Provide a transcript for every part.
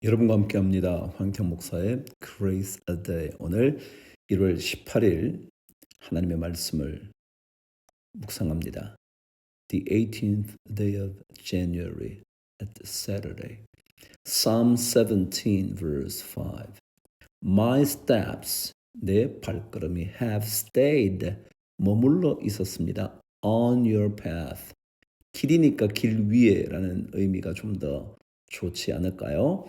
여러분과 함께합니다. 황경 목사의 Grace a Day. 오늘 1월 18일 하나님의 말씀을 묵상합니다. The 18th day of January at Saturday. Psalm 17 verse 5. My steps 내 발걸음이 have stayed 머물러 있었습니다. on your path. 길이니까 길 위에라는 의미가 좀 더 좋지 않을까요?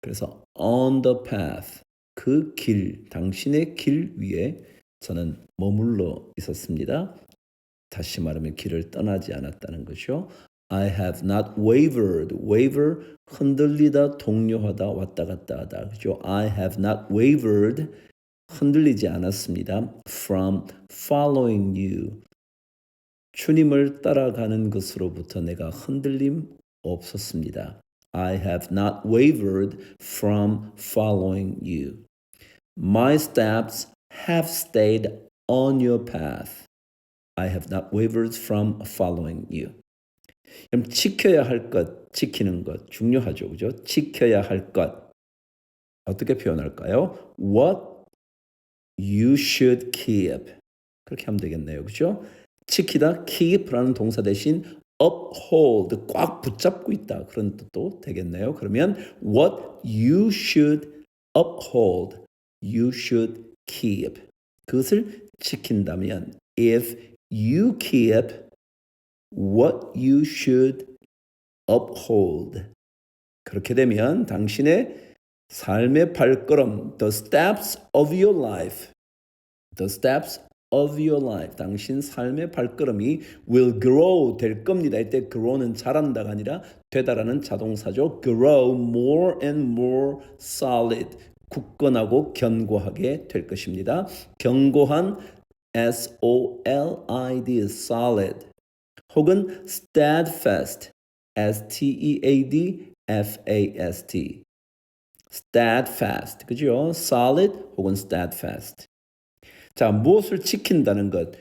그래서 on the path 그 길, 당신의 길 위에 저는 머물러 있었습니다. 다시 말하면 길을 떠나지 않았다는 것이요. I have not wavered. waver 흔들리다, 동요하다, 왔다 갔다 하다. 그죠? I have not wavered. 흔들리지 않았습니다. From following you. 주님을 따라가는 것으로부터 내가 흔들림 없었습니다. I have not wavered from following you. My steps have stayed on your path. I have not wavered from following you. 그럼 지켜야 할 것, 지키는 것 중요하죠. 그죠? 지켜야 할 것. 어떻게 표현할까요? What you should keep. 그렇게 하면 되겠네요. 그죠? 지키다 keep라는 동사 대신 uphold 꽉 붙잡고 있다 그런 뜻도 되겠네요. 그러면 what you should uphold, you should keep 그것을 지킨다면 if you keep what you should uphold 그렇게 되면 당신의 삶의 발걸음 the steps of your life the steps of your life. 당신 삶의 발걸음이 will grow 될 겁니다. 이때 grow는 자란다가 아니라 되다라는 자동사죠. grow more and more solid. 굳건하고 견고하게 될 것입니다. 견고한 S O L I D solid 혹은 steadfast S T E A D F A S T steadfast 그죠? solid 혹은 steadfast 자, 무엇을 지킨다는 것?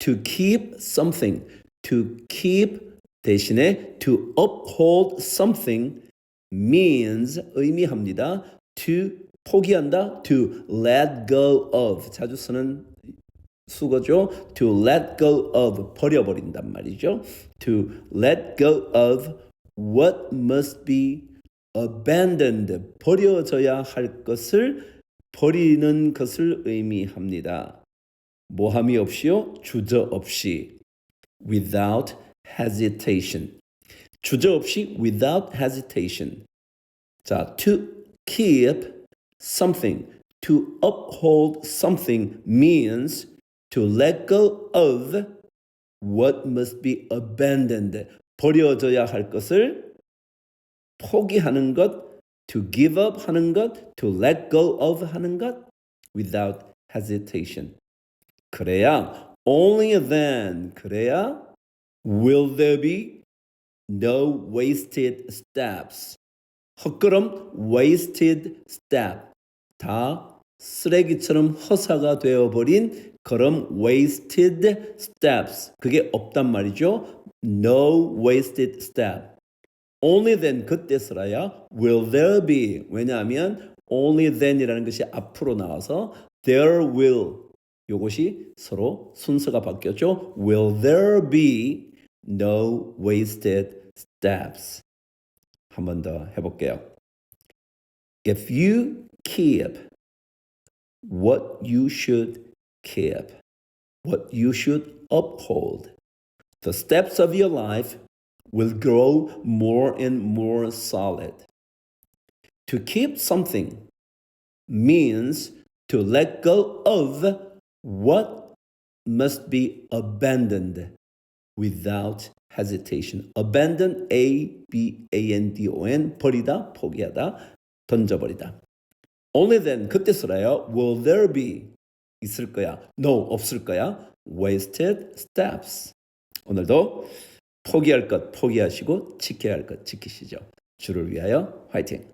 To keep something. To keep 대신에 to uphold something means 의미합니다. To 포기한다. To let go of. 자주 쓰는 수거죠. To let go of. 버려버린단 말이죠. To let go of what must be abandoned. 버려져야 할 것을 버리는 것을 의미합니다. 모함이 없이요, 주저 없이. without hesitation. 주저 없이 without hesitation. 자, to keep something, to uphold something means to let go of what must be abandoned. 버려져야 할 것을 포기하는 것, to give up 하는 것, to let go of 하는 것 without hesitation. 그래야 only then 그래야 will there be no wasted steps. 헛걸음 wasted step 다 쓰레기처럼 허사가 되어버린 걸음 wasted steps 그게 없단 말이죠. No wasted step. only then 그때 쓰라야 will there be 왜냐하면 only then이라는 것이 앞으로 나와서 there will 요것이 서로 순서가 바뀌었죠. will there be no wasted steps 한 번 더 해볼게요. If you keep what you should keep, what you should uphold, the steps of your life will grow more and more solid. To keep something means to let go of what must be abandoned without hesitation. Abandon, A, B, A, N, D, O, N, 버리다, 포기하다, 던져버리다. Only then, 그때 쓰라요. Will there be, 있을 거야. No, 없을 거야. Wasted steps. 오늘도 포기할 것 포기하시고 지켜야 할 것 지키시죠. 주를 위하여 화이팅!